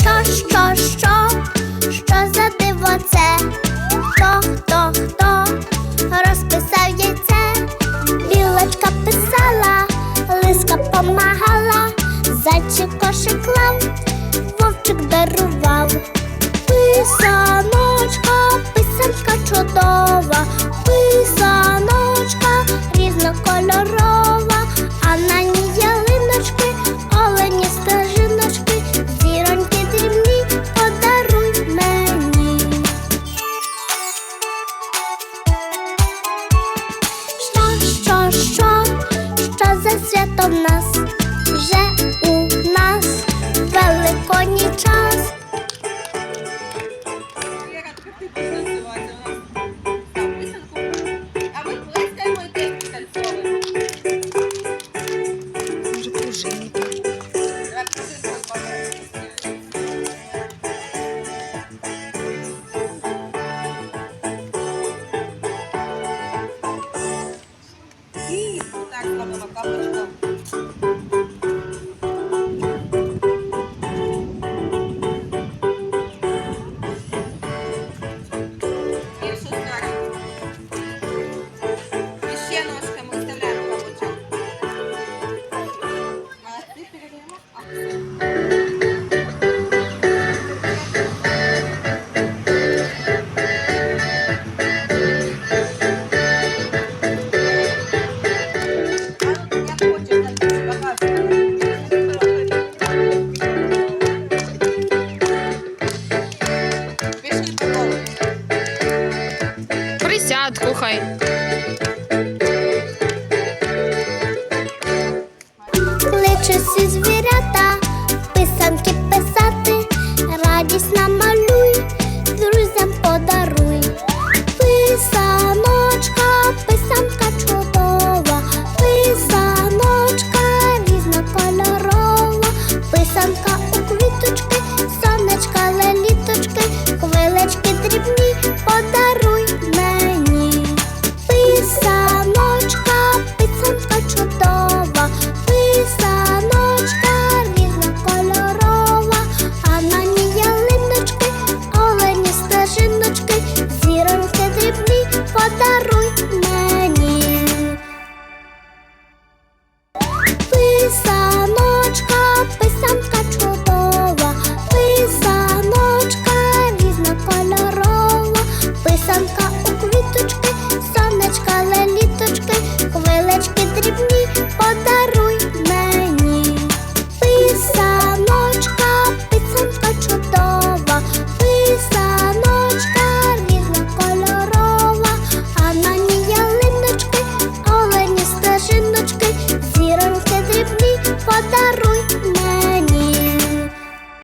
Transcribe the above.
Що, що, що, що за диво це? Хто, хто, хто розписав яйце? Білочка писала, лиска помагала, зайчик кошик лав, вовчик дарував. Писав. rush 50, кухай. Кличе всі звірята, писанки писати, радість нам.